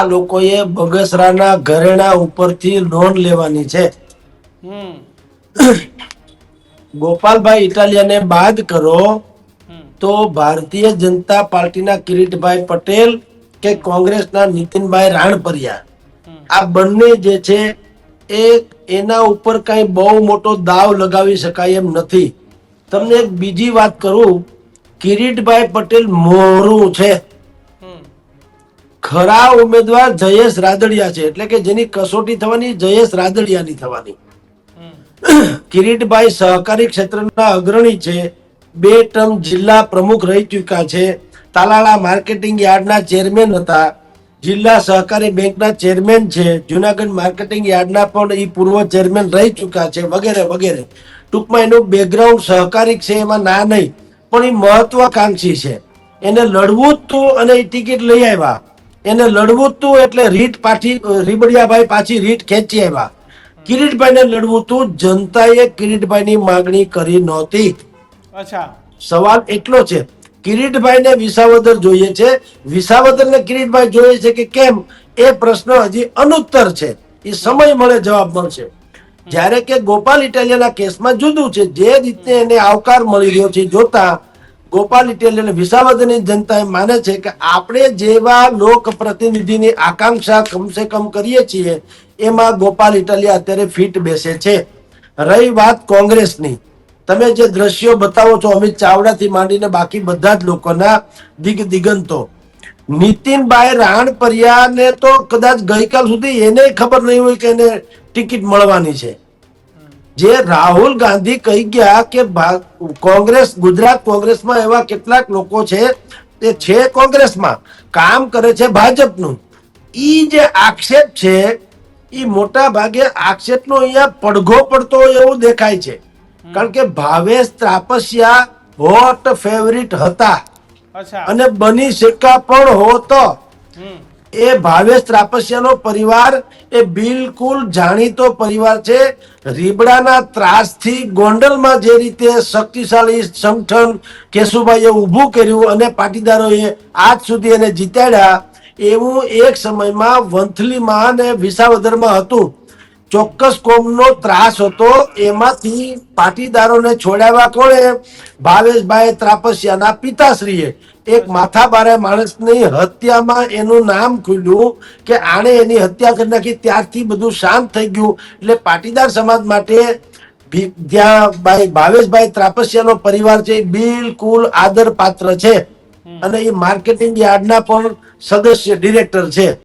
આ લોકોએ બગસરાના ઘરેણા ઉપરથી લોન લેવાની છે. ગોપાલભાઈ ઇટાલિયાને બાદ કરો તો ભારતીય જનતા પાર્ટીના કિરીટભાઈ પટેલ કે કોંગ્રેસના નીતિનભાઈ રાણપરિયા. આ બંને જે છે એ એના ઉપર કઈ બહુ મોટો દાવ લગાવી શકાય એમ નથી. તમને એક બીજી વાત કરું કિરીટભાઈ પટેલ મોરું છે. ખરા ઉમેદવાર જયેશ રાદડિયા છે. એટલે કે જેની કસોટી થવાની જયેશ રાદડિયાની થવાની. કિરીટભાઈ સહકારી ક્ષેત્રના અગ્રણી છે. બે ટર્મ જિલ્લા પ્રમુખ રહી ચૂક્યા છે. તાલાળા માર્કેટિંગ યાર્ડના ચેરમેન હતા. જિલ્લા સહકારી બેંકના ચેરમેન છે. જુનાગઢ માર્કેટિંગ યાર્ડના પણ એ પૂર્વ ચેરમેન રહી ચૂક્યા છે વગેરે વગેરે. ટૂંકમાં એનું બેકગ્રાઉન્ડ સહકારી છે એમાં ના નહીં, પણ એ મહત્વાકાંક્ષી છે. એને લડવું જ તું અને એ ટિકિટ લઈ આવ્યા. એને લડવું તું એટલે રીટ પાછી રીબડિયાભાઈ પાછી રીટ ખેંચી આવ્યા. કિરીટભાઈને લડવું તું જનતાએ કિરીટભાઈની માંગણી કરી નહોતી. અચ્છા. સવાલ એટલો છે કિરીટભાઈને વિસાવદર જોઈએ છે. વિસાવદરને કિરીટભાઈ જોઈએ છે કે કેમ? એ પ્રશ્ન હજી અનુત્તર છે. એ સમય મળે જવાબ મળશે. જ્યારે કે ગોપાલ ઇટાલિયાના કેસમાં જુદું છે. જે રીતે એને આવકાર મળી રહ્યો છે જોતા ગોપાલ અને વિસાવદરની જનતા માને છે કે આપણે જેવા લોક પ્રતિનિધિની આકાંક્ષા કમસે કમ કરીએ છીએ, એમાં ગોપાલ ઇટાલિયા અત્યારે ફિટ બેસે છે. રહી વાત કોંગ્રેસની. તમે જે દ્રશ્યો બતાવો છો, અમિત ચાવડાથી માંડીને બાકી બધા જ લોકોના દિગ દિગંતો. નીતિનભાઈ રાણપરિયાને તો કદાચ ગઈકાલ સુધી એને ખબર નહીં હોય કે એને ટિકિટ મળવાની છે. જે રાહુલ ગાંધી કહી ગયા કે કોંગ્રેસ ગુજરાત કોંગ્રેસમાં એવા કેટલાક લોકો છે તે છે કોંગ્રેસમાં કામ કરે છે ભાજપનું. ઈ જે આક્ષેપ છે ઈ મોટા ભાગે આક્ષેપનો અહીંયા પડઘો પડતો હોય એવું દેખાય છે. કારણ કે ભાવેશ ત્રાપસિયા હોટ ફેવરિટ હતા. અને બની શકા પણ હોતો. એ ભાવેશ ત્રાપસિયાનો પરિવાર, એ બિલકુલ જાણીતો પરિવાર છે. રીબડાના ત્રાસથી ગોંડલમાં જે રીતે શક્તિશાળી સંગઠન કેશુભાઈએ ઊભું કર્યું અને પાટીદારોએ આજ સુધી એને જીતાડ્યા, એવું એક સમયમાં વંથલીમાં અને વિસાવદરમાં હતું. ચોક્કસ કોમનો ત્રાસ હતો, એમાંથી પાટીદારોને છોડાવ્યા કોણે? ભાવેશભાઈ ત્રાપસિયાના પિતાશ્રીએ. એક માથાબારે માણસની હત્યામાં એનું નામ ખુલ્યું કે આણે એની હત્યા કરી નાખી ત્યારથી બધું શાંત થઈ ગયું. એટલે પાટીદાર સમાજ માટે જ્યાં ભાઈ ભાવેશભાઈ ત્રાપસિયાનો પરિવાર છે એ બિલકુલ આદર પાત્ર છે અને એ માર્કેટિંગ યાર્ડના પણ સદસ્ય ડિરેક્ટર છે.